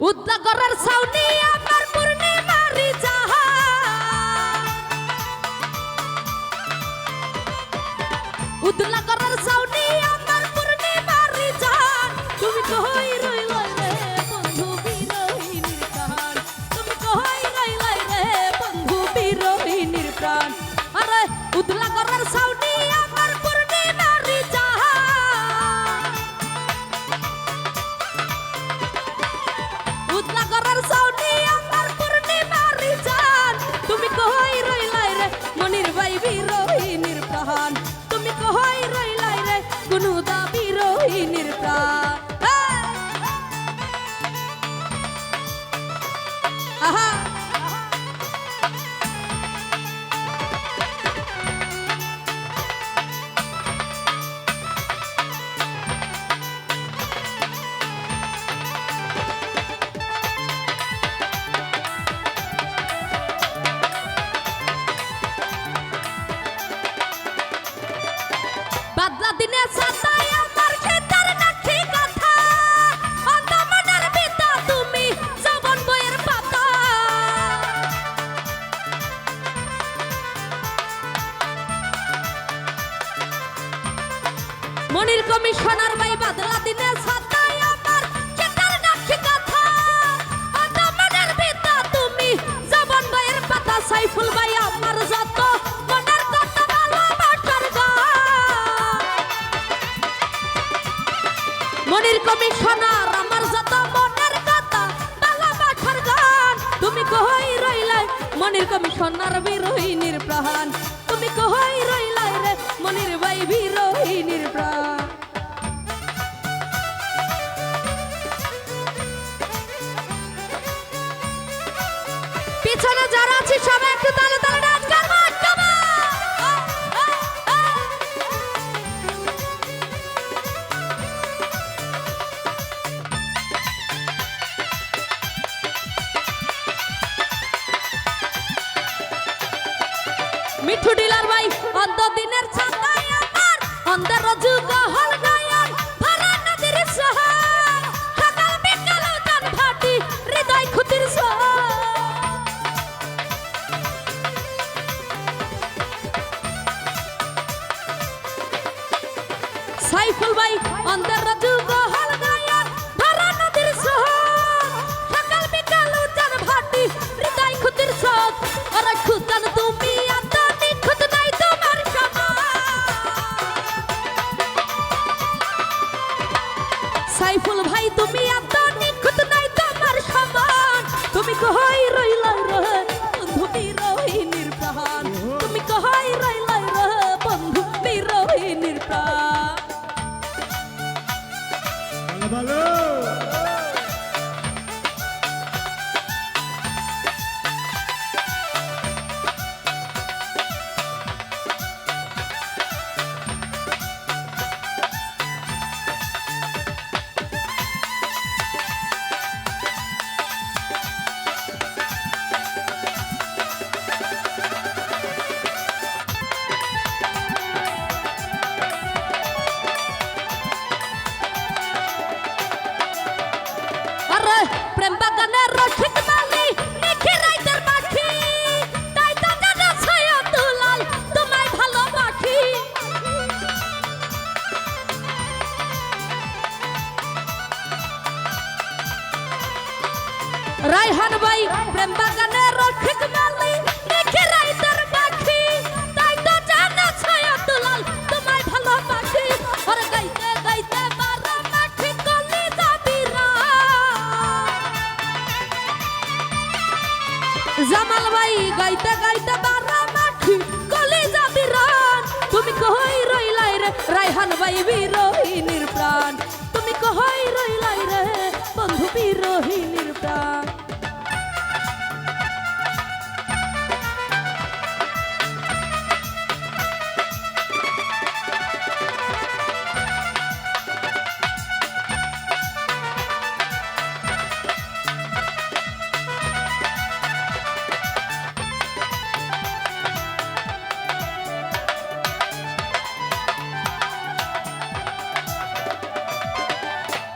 উদ্দাগরের সাউনি আমার মনির মনের কমিশনার ভাই বাদলা দিনে মনির সোনার বিরোহিনীর প্রাণ। তুমি কহাই রইলাই রে মনির বাই বিরোহিনীর প্রাণ? পিছনে যারা আছি সবাই ডিলার ভাই অন্ত দিনের ছাতায় আমার অন্ধের যুগ হল গায়ন ভরা নদীর সহায় সকাল বিকাল উজান ভাটি, হৃদয় খুতির সহায় সাইফুল ভাই, অন্তর সাইফুল ভাই, তুমি এত নিখুঁত নাই তোমার সমান। তুমি কই রইল রে বন্ধু বিরোহিনীর প্রাণ তুমি কই রইল রে বন্ধু বিরোহিনীর প্রাণ প্রেম বাগানের রসিক মালি নিখি রাইতের পাখি তাই তো জানা ছায়া দুলাল তোমায় ভালোবাসি। রাইহান ভাই, প্রেম বাগানের ভাই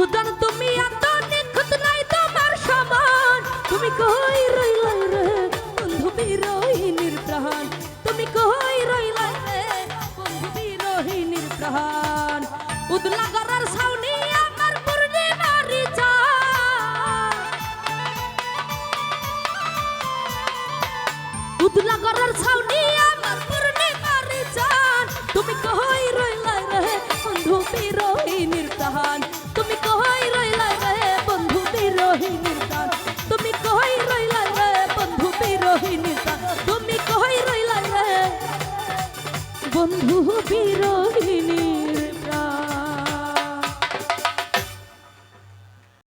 খুদান তুমি এত নিখুঁত নাই তোমার সমান। তুমি কই রইলাই রে বন্ধু বিরোহিনীর প্রাণ? তুমি কই রইলাই রে বন্ধু বিরোহিনীর প্রাণ? উদলা সাউন্ড বন্ধু বিরোধ